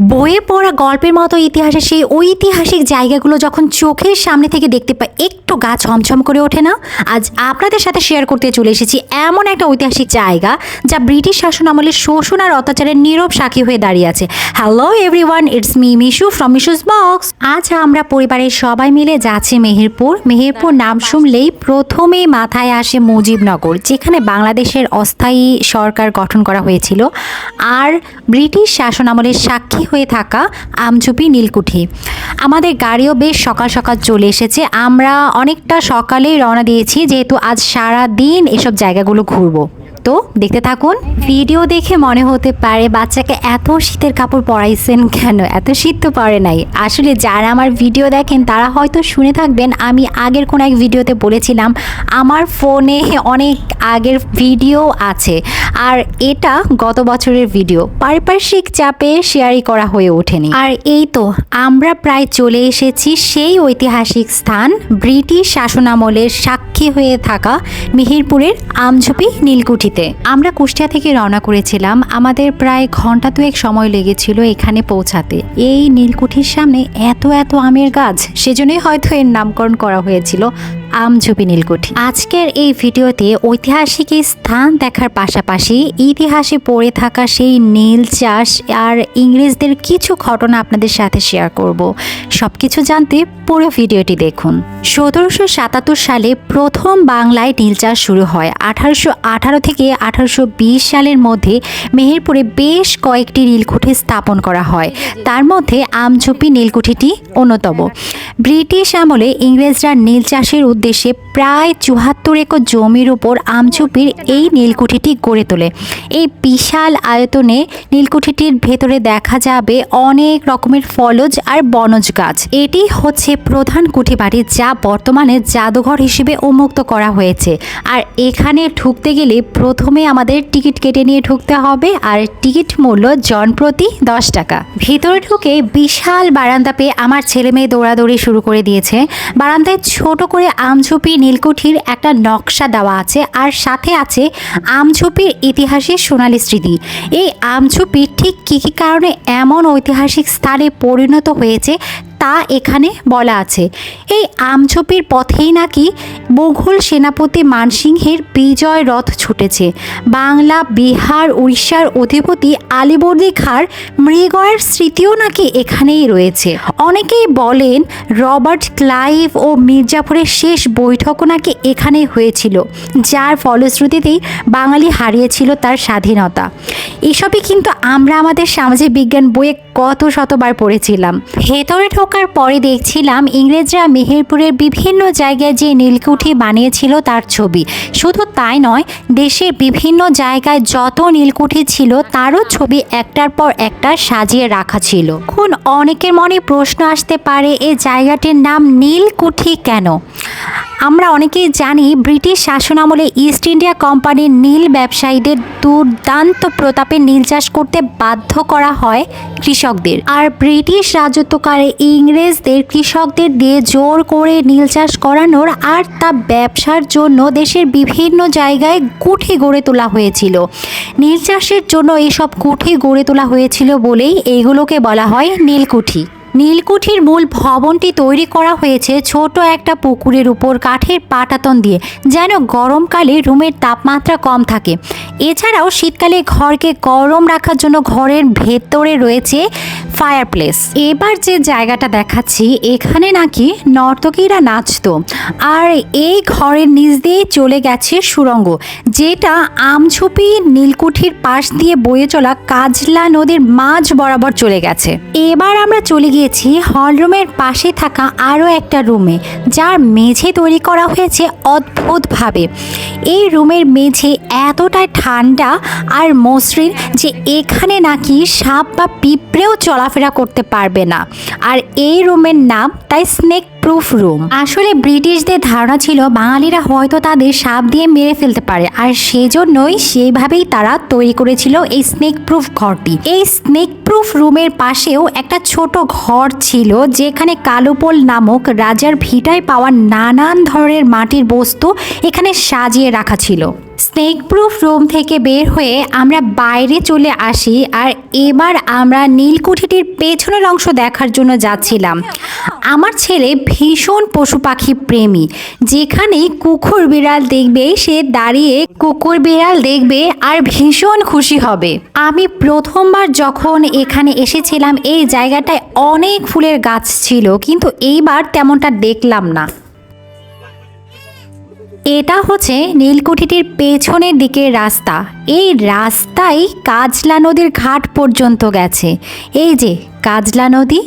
বইয়ে পড়া গল্পের মতো ইতিহাসে সেই ঐতিহাসিক জায়গাগুলো যখন চোখের সামনে থেকে দেখতে পাই, একটু গা ছমছম করে ওঠে না? আজ আপনাদের সাথে শেয়ার করতে চলে এসেছি এমন একটা ঐতিহাসিক জায়গা যা ব্রিটিশ শাসন আমলে শোষণ আর অত্যাচারের নীরব সাক্ষী হয়ে দাঁড়িয়ে আছে। Hello everyone it's me Mishu from Mishu's box আজ আমরা পরিবারের সবাই মিলে যাচ্ছি মেহেরপুর। মেহেরপুর নাম শুনলেই প্রথমেই মাথায় আসে মুজিবনগর, যেখানে বাংলাদেশের অস্থায়ী সরকার গঠন করা হয়েছিল। আর ব্রিটিশ শাসন আমলের সাক্ষী হয়ে থাকা আমঝুপি নীলকুঠি। আমাদের গাড়িও বেশ সকাল সকাল চলে এসেছে। আমরা অনেকটা সকালেই রওনা দিয়েছি, যেহেতু আজ সারা দিন এসব জায়গাগুলো ঘুরবো। তো দেখতে থাকুন। ভিডিও দেখে মনে হতে পারে বাচ্চাকে এত শীতের কাপড় পরাইছেন কেন? এত শীত তো পরে নাই। আসলে যারা আমার ভিডিও দেখেন, তারা হয়তো শুনে থাকবেন, আমি আগের কোনো এক ভিডিওতে বলেছিলাম, আমার ফোনে অনেক আগের ভিডিও আছে। আর এটা গত বছরের ভিডিও। পারিপার্শ্বিক চাপে শেয়ারই করা হয়ে ওঠেনি। আর এই তো, আমরা প্রায় চলে এসেছি সেই ঐতিহাসিক স্থান, ব্রিটিশ শাসনামলের সাক্ষী হয়ে থাকা মিহিরপুরের আমঝুপি নীলকুঠিতে। আমরা কুষ্টিয়া থেকে রওনা করেছিলাম। আমাদের প্রায় ঘণ্টা দুয়েক সময় লেগেছিল এখানে পৌঁছাতে। এই নীলকুঠির সামনে এত এত আমের গাছ, সেজন্যই হয়তো এর নামকরণ করা হয়েছিল। আমঝুপি নীলকুঠি। আজকের এই ভিডিওতে ঐতিহাসিক স্থান দেখার পাশাপাশি ইতিহাসে পড়ে থাকা সেই নীল চাষ আর ইংরেজদের কিছু ঘটনা আপনাদের সাথে শেয়ার করব। সবকিছু জানতে পুরো ভিডিওটি দেখুন। সতেরোশো সাতাত্তর সালে প্রথম বাংলায় নীল চাষ শুরু হয়। আঠারোশো আঠারো থেকে আঠারোশো বিশ সালের মধ্যে মেহেরপুরে বেশ কয়েকটি নীলকুঠি স্থাপন করা হয়। তার মধ্যে আমঝুপি নীলকুঠিটি অন্যতম। ব্রিটিশ আমলে ইংরেজরা নীল চাষের উদ্দেশ্যে প্রায় চুয়াত্তর একর জমির উপর আমচুপির এই নীলকুঠিটি গড়ে তোলে। এই বিশাল আয়তনে নীলকুঠিটির ভেতরে দেখা যাবে অনেক রকমের ফলজ আর বনজ গাছ। এটি হচ্ছে প্রধান কুঠিবাড়ি যা বর্তমানে জাদুঘর হিসেবে উন্মুক্ত করা হয়েছে। আর এখানে ঢুকতে গেলে প্রথমে আমাদের টিকিট কেটে নিয়ে ঢুকতে হবে আর টিকিট মূল্য জন প্রতি দশ টাকা। ভিতরে ঢুকে বিশাল বারান্দা পেয়ে আমার ছেলে মেয়ে দৌড়াদৌড়ি শুরু করে দিয়েছে। বারান্দায় ছোট করে আমঝুপি নীলকুঠির একটা নকশা দেওয়া আছে আর সাথে আছে আমঝুপির ইতিহাসের সোনালী স্মৃতি। এই আমঝুপি ঠিক কী কী কারণে এমন ঐতিহাসিক স্থানে পরিণত হয়েছে তা এখানে বলা আছে। এই আমঝুপির পথেই নাকি মুঘল সেনাপতি মানসিংহের বিজয় রথ ছুটেছে। বাংলা, বিহার, উড়িষ্যার অধিপতি আলিবর্দী খাঁর মৃগয়ের স্মৃতিও নাকি এখানেই রয়েছে। অনেকেই বলেন রবার্ট ক্লাইভ ও মির্জাপুরের শেষ বৈঠকও নাকি এখানে হয়েছিল, যার ফলশ্রুতিতেই বাঙালি হারিয়েছিল তার স্বাধীনতা। এসবই কিন্তু আমরা আমাদের সামাজিক বিজ্ঞান বইয়ে কত শতবার পড়েছিলাম। ভেতরে ঢোকার পরে দেখছিলাম ইংরেজরা মেহেরপুরের বিভিন্ন জায়গায় যে নীলকুঠি বানিয়েছিল তার ছবি। শুধু তাই নয়, দেশের বিভিন্ন জায়গায় যত নীলকুঠি ছিল তারও ছবি একটার পর একটা সাজিয়ে রাখা ছিল। এখন অনেকের মনে প্রশ্ন আসতে পারে এই জায়গাটির নাম নীলকুঠি কেন? আমরা অনেকেই জানি, ব্রিটিশ শাসনামলে ইস্ট ইন্ডিয়া কোম্পানির নীল ব্যবসায়ীদের দুর্দান্ত প্রতাপে নীল চাষ করতে বাধ্য করা হয় কৃষকদের। আর ব্রিটিশ রাজত্বকালে ইংরেজদের কৃষকদের দিয়ে জোর করে নীল চাষ করানোর আর তা ব্যবসার জন্য দেশের বিভিন্ন জায়গায় কুঠি গড়ে তোলা হয়েছিল। নীল চাষের জন্য এসব কুঠি গড়ে তোলা হয়েছিল বলেই এইগুলোকে বলা হয় নীলকুঠি। নীলকুঠির মূল ভবনটি তৈরি করা হয়েছে ছোট একটা পুকুরের উপর কাঠের পাটাতন দিয়ে, যেন গরমকালে রুমের তাপমাত্রা কম থাকে। এছাড়াও শীতকালে ঘরকে গরম রাখার জন্য ঘরের ভেতরে রয়েছে ফায়ারপ্লেস এবার যে জায়গাটা দেখাচ্ছি, এখানে নাকি নর্তকীরা নাচতো। আর এই ঘরের নিচ দিয়ে চলে গেছে সুরঙ্গ, যেটা আমঝুপি নীলকুঠির পাশ দিয়ে বয়ে চলা কাজলা নদীর মাঝ বরাবর চলে গেছে। এবার আমরা চলে গিয়েছি হলরুমের পাশে থাকা আরও একটা রুমে, যার মেঝে তৈরি করা হয়েছে অদ্ভুতভাবে। এই রুমের মেঝে এতটাই ঠান্ডা আর মসৃণ যে এখানে নাকি সাপ বা পিঁপড়েও চলাফেরা করতে পারবে না। আর এই রুমের নাম তাই স্নেক প্রুফ রুম আসলে ব্রিটিশদের ধারণা ছিল বাঙালিরা হয়তো তাদের সাপ দিয়ে মেরে ফেলতে পারে, আর সেজন্যই সেইভাবেই তারা তৈরি করেছিল এই স্নেক প্রুফ ঘরটি। এই স্নেক প্রুফ রুমের পাশেও একটা ছোট ঘর ছিল, যেখানে কালোপোল নামক রাজার ভিটায় পাওয়া নানান ধরনের মাটির বস্তু এখানে সাজিয়ে রাখা ছিল। স্নেক প্রুফ রুম থেকে বের হয়ে আমরা বাইরে চলে আসি আর এবার আমরা নীলকুঠিটির পেছনের অংশ দেখার জন্য যাচ্ছিলাম। আমার ছেলে ভীষণ পশু পাখি প্রেমী। যেখানেই কুকুর বিড়াল দেখবে, সে দাঁড়িয়ে কুকুর বিড়াল দেখবে আর ভীষণ খুশি হবে। আমি প্রথমবার যখন এখানে এসেছিলাম, এই জায়গাটায় অনেক ফুলের গাছ ছিল, কিন্তু এইবার তেমনটা দেখলাম না। এটা হচ্ছে নীলকুঠিটির পেছনের দিকের রাস্তা। এই রাস্তাই কাজলা নদীর ঘাট পর্যন্ত গেছে। এই যে কাজলা নদী,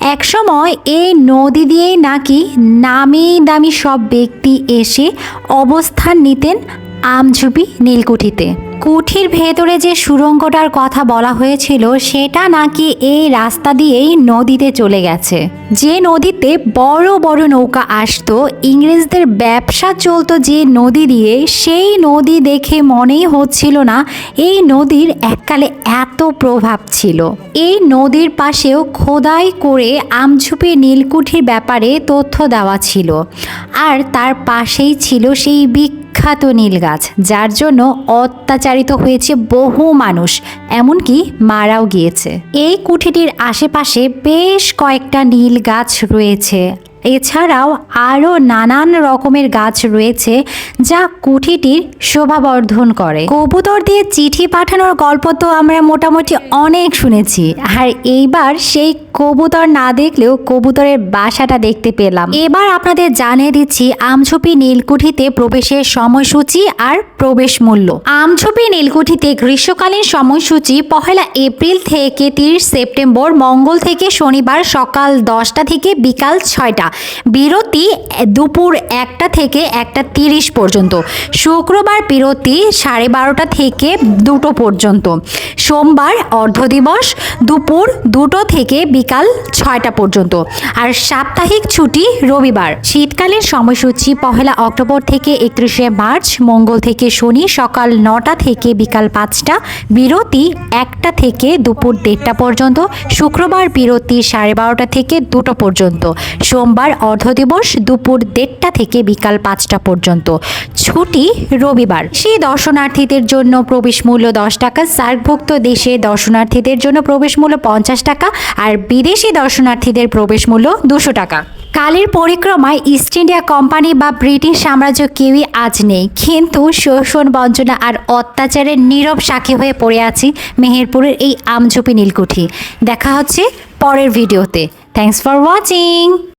একসময় এই নদী দিয়েই নাকি নামি দামি সব ব্যক্তি এসে অবস্থান নিতেন আমঝুপি নীলকুঠিতে। কুঠির ভেতরে যে সুরঙ্গটার কথা বলা হয়েছিল, সেটা নাকি এই রাস্তা দিয়েই নদীতে চলে গেছে। যে নদীতে বড় বড় নৌকা আসতো, ইংরেজদের ব্যবসা চলতো যে নদী দিয়ে, সেই নদী দেখে মনেই হচ্ছিল না এই নদীর এককালে এত প্রভাব ছিল। এই নদীর পাশেও খোদাই করে আমঝুপি নীলকুঠির ব্যাপারে তথ্য দেওয়া ছিল। আর তার পাশেই ছিল সেই বিখ্যাত নীল গাছ, যার জন্য অত্যাচারিত হয়েছে বহু মানুষ, এমনকি মারাও গিয়েছে। এই কুঠিটির আশেপাশে বেশ কয়েকটা নীল গাছ রয়েছে। এছাড়াও আরও নানান রকমের গাছ রয়েছে, যা কুঠিটির শোভাবর্ধন করে। কবুতর দিয়ে চিঠি পাঠানোর গল্প তো আমরা মোটামুটি অনেক শুনেছি, আর এইবার সেই কবুতর না দেখলেও কবুতরের বাসাটা দেখতে পেলাম। এবার আপনাদের জানিয়ে দিচ্ছি, আমঝুপি নীলকুঠিতে প্রবেশের সময়সূচি আর প্রবেশ মূল্য। আমঝুপি নীলকুঠিতে গ্রীষ্মকালীন সময়সূচি পহেলা এপ্রিল থেকে তিরিশ সেপ্টেম্বর মঙ্গল থেকে শনিবার সকাল দশটা থেকে বিকাল ছয়টা। বিরতি দুপুর একটা থেকে একটা তিরিশ পর্যন্ত। শুক্রবার বিরতি সাড়ে বারোটা থেকে দুটো পর্যন্ত। সোমবার অর্ধ দিবস, দুপুর দুটো থেকে বিকাল ছয়টা পর্যন্ত। আর সাপ্তাহিক ছুটি রবিবার। শীতকালীন সময়সূচি পহেলা অক্টোবর থেকে একত্রিশে মার্চ, মঙ্গল থেকে শনি, সকাল নটা থেকে বিকাল পাঁচটা, বিরতি একটা থেকে দুপুর দেড়টা পর্যন্ত, শুক্রবার বিরতি সাড়ে বারোটা থেকে দুটো পর্যন্ত, সোমবার অর্ধ দিবস দুপুর দেড়টা থেকে বিকাল পাঁচটা পর্যন্ত। ছুটি রবিবার। সেই দর্শনার্থীদের জন্য প্রবেশ মূল্য দশ টাকা, সার্কভুক্ত দেশে দর্শনার্থীদের জন্য প্রবেশ মূল্য পঞ্চাশ টাকা, আর বিদেশি দর্শনার্থীদের প্রবেশ মূল্য দুশো টাকা। কালের পরিক্রমায় ইস্ট ইন্ডিয়া কোম্পানি বা ব্রিটিশ সাম্রাজ্য কেউই আজ নেই। কিন্তু শোষণ বঞ্চনা আর অত্যাচারের নীরব সাক্ষী হয়ে পড়ে আছি মেহেরপুরের এই আমঝুপি নীলকুঠি। দেখা হচ্ছে পরের ভিডিওতে। Thanks for watching